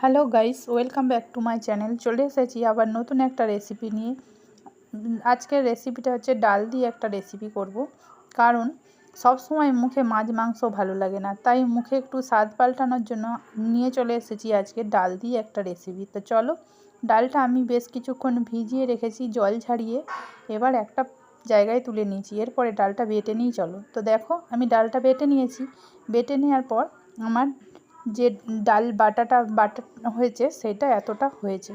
Hello guys, welcome back to my channel. চলে এসেছি আবার নতুন একটা রেসিপি নিয়ে। আজকের রেসিপিটা হচ্ছে ডাল দিয়ে একটা রেসিপি করব। কারণ সব সময় মুখে মাছ, মাংস ভালো লাগে না। তাই মুখে একটু স্বাদ পাল্টানোর জন্য নিয়ে চলে এসেছি আজকে ডাল দিয়ে একটা রেসিপি তো চলো, ডালটা আমি বেশ কিছুক্ষণ ভিজিয়ে রেখেছি, জল ছাড়িয়ে এবার একটা জায়গায় তুলে নিয়েছি। এরপরে ডালটা বেটে নিই, চলো। তো দেখো, আমি ডালটা বেটে নিয়েছি। বেটে নেওয়ার পর আমার যে ডাল বাটাটা বাটা হয়েছে, সেটা এতটা হয়েছে।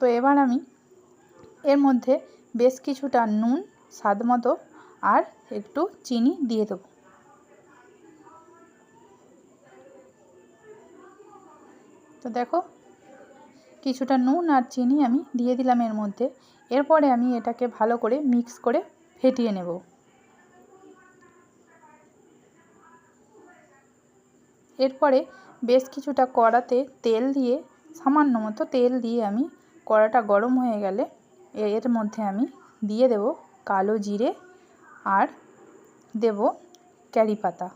তো এবার আমি এর মধ্যে বেশ কিছুটা নুন, স্বাদ মতো আর একটু চিনি দিয়ে দেবো। তো দেখো, কিছুটা নুন আর চিনি আমি দিয়ে দিলাম এর মধ্যে। এরপরে আমি এটাকে ভালো করে মিক্স করে ফেটিয়ে নেব। এরপরে বেশ কিছুটা কড়াতে তেল দিয়ে, সামান্য মতো তেল দিয়ে আমি কড়াটা গরম হয়ে গেলে এর মধ্যে আমি দিয়ে দেব কালো জিরে আর দেব ক্যারি পাতা।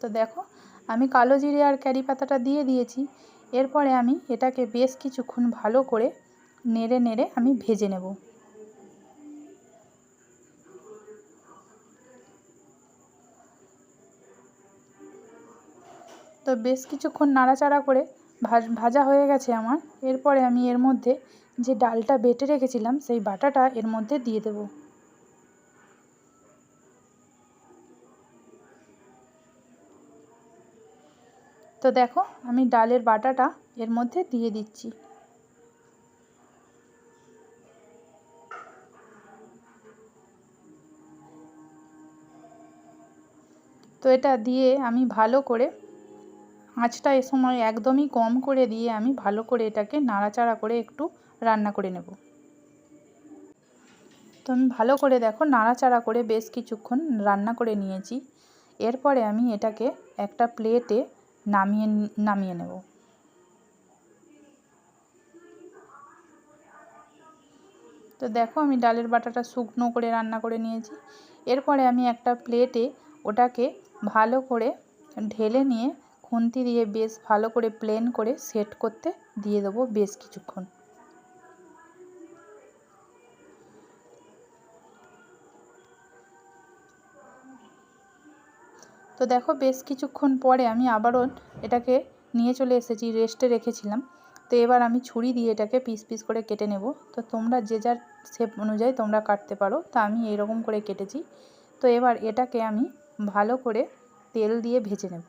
তো দেখো, আমি কালো জিরে আর ক্যারি পাতাটা দিয়ে দিয়েছি। এরপরে আমি এটাকে বেশ কিছুক্ষণ ভালো করে নেড়ে নেড়ে আমি ভেজে নেব। বেশ কিছুক্ষণ নাড়াচাড়া করে ভাজা হয়ে গেছে আমার। এরপরে আমি এর মধ্যে যে ডালটা বেটে রেখেছিলাম, সেই বাটাটা এর মধ্যে দিয়ে দেব। তো দেখো, আমি ডালের বাটাটা এর মধ্যে দিয়ে দিচ্ছি। তো এটা দিয়ে আমি ভালো করে আঁচটা এ সময় একদমই কম করে দিয়ে আমি ভালো করে এটাকে নাড়াচাড়া করে একটু রান্না করে নেব। তো আমি ভালো করে দেখো নাড়াচাড়া করে বেশ কিছুক্ষণ রান্না করে নিয়েছি। এরপরে আমি এটাকে একটা প্লেটে নামিয়ে নামিয়ে নেব। তো দেখো আমি ডালের বাটাটা শুকনো করে রান্না করে নিয়েছি। এরপরে আমি একটা প্লেটে ওটাকে ভালো করে ঢেলে নিয়ে খুন্তি দিয়ে বেশ ভালো করে প্লেন করে সেট করতে দিয়ে দেবো বেশ কিছুক্ষণ। তো দেখো বেশ কিছুক্ষণ পরে আমি আবারও এটাকে নিয়ে চলে এসেছি রেস্টে রেখেছিলাম। তো এবার আমি ছুরি দিয়ে এটাকে পিস পিস করে কেটে নেব। তো তোমরা যে যার শেপ অনুযায়ী তোমরা কাটতে পারো, তা আমি এরকম করে কেটেছি। তো এবার এটাকে আমি ভালো করে তেল দিয়ে ভেজে নেব।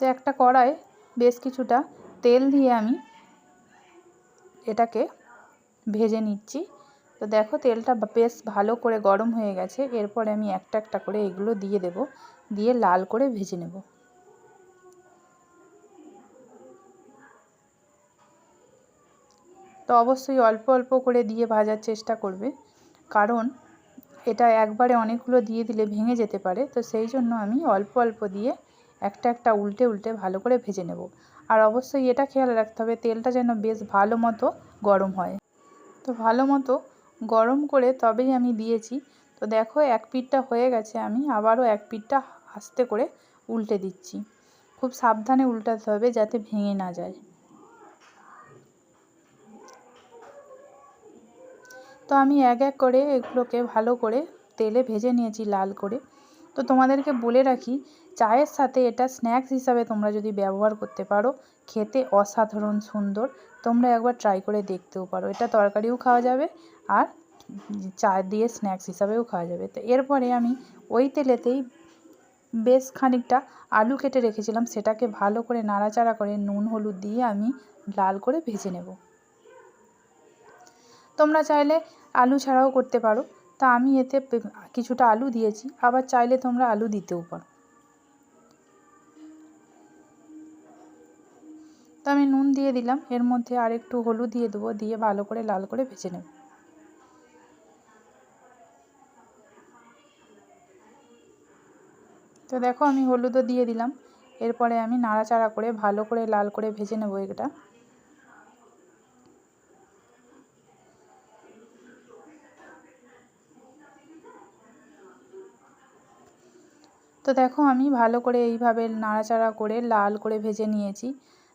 তো একটা কড়ায় বেশ কিছুটা তেল দিয়ে আমি এটাকে ভেজে নিচ্ছি। তো দেখো তেলটা বেশ ভালো করে গরম হয়ে গেছে, এরপরে আমি একটা একটা করে এগুলো দিয়ে দেব, দিয়ে লাল করে ভেজে নেব। তো অবশ্যই অল্প অল্প করে দিয়ে ভাজার চেষ্টা করবে, কারণ এটা একবারে অনেকগুলো দিয়ে দিলে ভেঙে যেতে পারে, তো সেই জন্য আমি অল্প অল্প দিয়ে একটা একটা উল্টে উল্টে ভালো করে ভেজে নেব। আর অবশ্যই এটা খেয়াল রাখতে হবে, তেলটা যেন বেশ ভালো মতো গরম হয়। তো ভালো মতো গরম করে তবেই আমি দিয়েছি। তো দেখো এক পিঠটা হয়ে গেছে, আমি আবারও এক পিঠটা আস্তে করে উল্টে দিচ্ছি। খুব সাবধানে উল্টাতে হবে যাতে ভেঙে না যায়। তো আমি এক এক করে এগুলোকে ভালো করে তেলে ভেজে নিয়েছি লাল করে। তো তোমাদেরকে বলে রাখি চায়ের সাথে এটা স্ন্যাক্স হিসাবে তোমরা যদি ব্যবহার করতে পারো, খেতে অসাধারণ সুন্দর, তোমরা একবার ট্রাই করে দেখতেও পারো। এটা তরকারিও খাওয়া যাবে আর চা দিয়ে স্ন্যাক্স হিসাবেও খাওয়া যাবে। তো এরপরে আমি ওই তেলেতেই বেশ খানিকটা আলু কেটে রেখেছিলাম, সেটাকে ভালো করে নাড়াচাড়া করে নুন, হলুদ দিয়ে আমি লাল করে ভেজে নেব। তোমরা চাইলে আলু ছাড়াও করতে পারো। তা আমি এতে কিছুটা আলু দিয়েছি, আবার চাইলে তোমরা আলু দিতেও পারো। তো আমি নুন দিয়ে দিলাম। এর মধ্যে আর একটু হলুদ দিয়ে দেবো, দিয়ে ভালো করে লাল করে ভেজে নেব। তো দেখো আমি হলুদও দিয়ে দিলাম। এরপরে আমি নাড়াচাড়া করে ভালো করে লাল করে ভেজে নেব এটা। তো দেখো আমি ভালো করে এইভাবে নাড়াচাড়া করে লাল করে ভেজে নিয়েছি।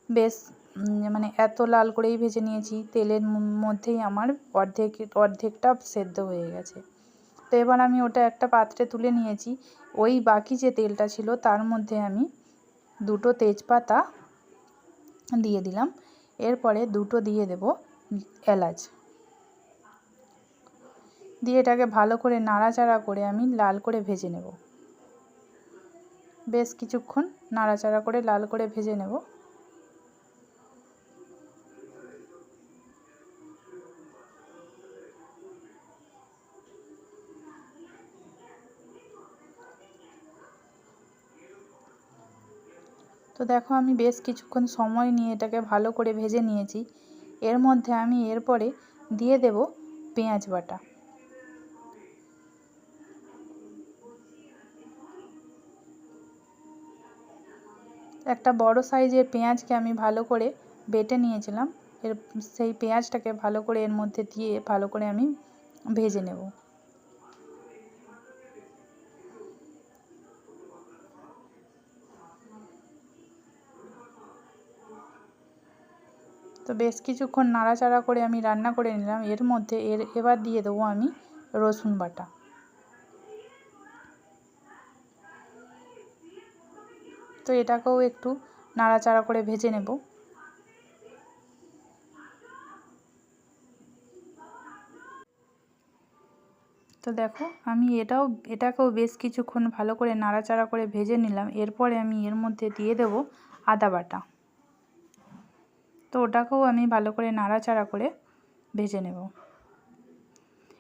বেশ মানে এত লাল করেই ভেজে নিয়েছি, তেলের মধ্যেই আমার অর্ধেক, অর্ধেকটা সেদ্ধ হয়ে গেছে। তো এবার আমি ওটা একটা পাত্রে তুলে নিয়েছি, ওই বাকি যে তেলটা ছিল তার মধ্যে আমি দুটো তেজপাতা দিয়ে দিলাম, এরপরে দুটো দিয়ে দেব এলাচ। দিয়ে এটাকে ভালো করে নাড়াচাড়া করে আমি লাল করে ভেজে নেব। বেশ কিছুক্ষণ নাড়াচাড়া করে লাল করে ভেজে নেব। তো দেখো আমি বেশ কিছুক্ষণ সময় নিয়ে এটাকে ভালো করে ভেজে নিয়েছি। এর মধ্যে আমি এরপরে দিয়ে দেব পেঁয়াজ বাটা। একটা বড় সাইজের পেঁয়াজকে আমি ভালো করে বেটে নিয়েছিলাম। এর সেই পেঁয়াজটাকে ভালো করে এর মধ্যে দিয়ে ভালো করে আমি ভেজে নেব। বেশ কিছুক্ষণ নাড়াচাড়া করে আমি রান্না করে নিলাম। এর মধ্যে এর এবার দিয়ে দেবো আমি রসুন বাটা। তো এটাকেও একটু নাড়াচাড়া করে ভেজে নেব। তো দেখো, আমি এটাও, এটাকেও বেশ কিছুক্ষণ ভালো করে নাড়াচাড়া করে ভেজে নিলাম। এরপরে আমি এর মধ্যে দিয়ে দেব আদা বাটা। তো ওটাকেও আমি ভালো করে নাড়াচাড়া করে ভেজে নেব।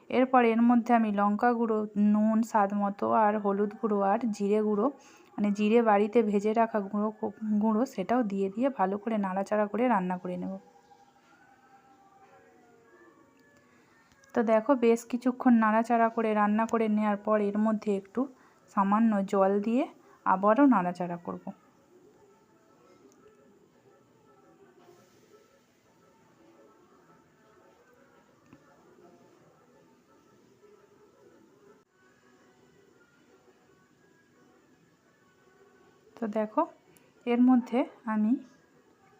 এরপর এর মধ্যে আমি লঙ্কা গুঁড়ো, নুন, স্বাদ মতো আর হলুদ গুঁড়ো আর জিরে গুঁড়ো মানে জিরে বাড়িতে ভেজে রাখা গুঁড়ো গুঁড়ো সেটাও দিয়ে দিয়ে ভালো করে নাড়াচাড়া করে রান্না করে নেব। তো দেখো বেশ কিছুক্ষণ নাড়াচাড়া করে রান্না করে নেওয়ার পর এর মধ্যে একটু সামান্য জল দিয়ে আবারও নাড়াচাড়া করব। তো দেখো, এর মধ্যে আমি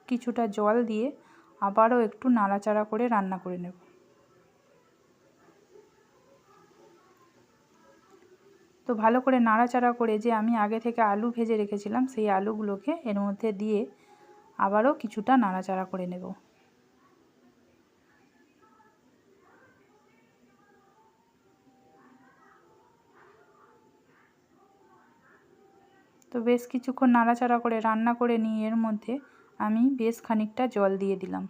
কিছুটা জল দিয়ে আবারও একটু নাড়াচাড়া করে রান্না করে নেব। তো ভালো করে নাড়াচাড়া করে যে আমি আগে থেকে আলু ভেজে রেখেছিলাম, সেই আলুগুলোকে এর মধ্যে দিয়ে আবারও কিছুটা নাড়াচাড়া করে নেব। তো বেশ কিছুক্ষণ নাড়াচাড়া করে রান্না করে নিয়ে এর মধ্যে আমি বেশ খানিকটা জল দিয়ে দিলাম।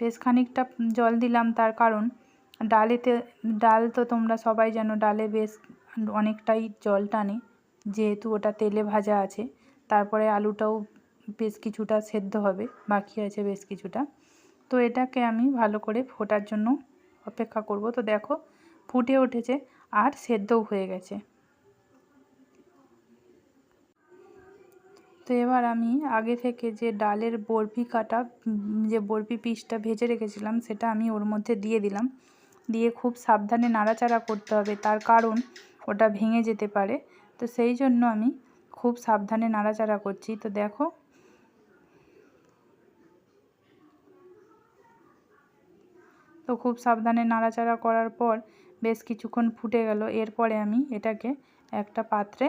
বেশ খানিকটা জল দিলাম তার কারণ ডালেতে, ডাল তো তোমরা সবাই জানো ডালে বেশ অনেকটাই জল টানে, যেহেতু ওটা তেলে ভাজা আছে। তারপরে আলুটাও বেশ কিছুটা সেদ্ধ হবে, বাকি আছে বেশ কিছুটা। তো এটাকে আমি ভালো করে ফোটার জন্য অপেক্ষা করব। তো দেখো ফুটে উঠেছে আর সেদ্ধও হয়ে গেছে। তো এবার আমি আগে থেকে যে ডালের বরফি কাটা যে বরফি পিসটা ভেজে রেখেছিলাম, সেটা আমি ওর মধ্যে দিয়ে দিলাম। দিয়ে খুব সাবধানে নাড়াচাড়া করতে হবে, তার কারণ ওটা ভেঙে যেতে পারে। তো সেই জন্য আমি খুব সাবধানে নাড়াচাড়া করছি। তো দেখো। তো খুব সাবধানে নাড়াচাড়া করার পর বেশ কিছুক্ষণ ফুটে গেল। এরপরে আমি এটাকে একটা পাত্রে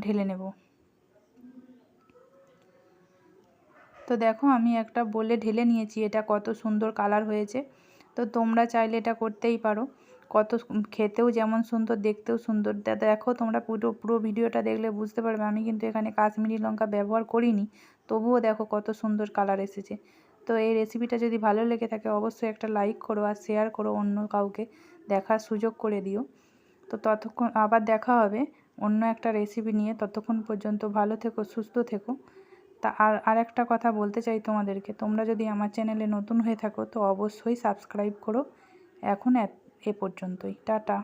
ঢেলে নেব। তো দেখো আমি একটা বলে ঢেলে নিয়েছি, এটা কত সুন্দর কালার হয়েছে। তো তোমরা চাইলে এটা করতেই পারো। কত খেতেও যেমন সুন্দর, দেখতেও সুন্দর। দেখো তোমরা পুরো পুরো ভিডিওটা দেখলে বুঝতে পারবে, আমি কিন্তু এখানে কাশ্মীরি লঙ্কা ব্যবহার করিনি। তবুও দেখো কত সুন্দর কালার এসেছে। তো এই রেসিপিটা যদি ভালো লেগে থাকে, অবশ্যই একটা লাইক করো আর শেয়ার করো অন্য কাউকে। দেখার সুযোগ করে দিও। তো ততক্ষণ আবার দেখা হবে অন্য একটা রেসিপি নিয়ে। ততক্ষণ পর্যন্ত ভালো থেকো, সুস্থ থেকো। তা আর, আরেকটা কথা বলতে চাই তোমাদেরকে। তোমরা যদি আমার চ্যানেলে নতুন হয়ে থাকো, তো অবশ্যই সাবস্ক্রাইব করো। এখন এ পর্যন্তই। টাটা।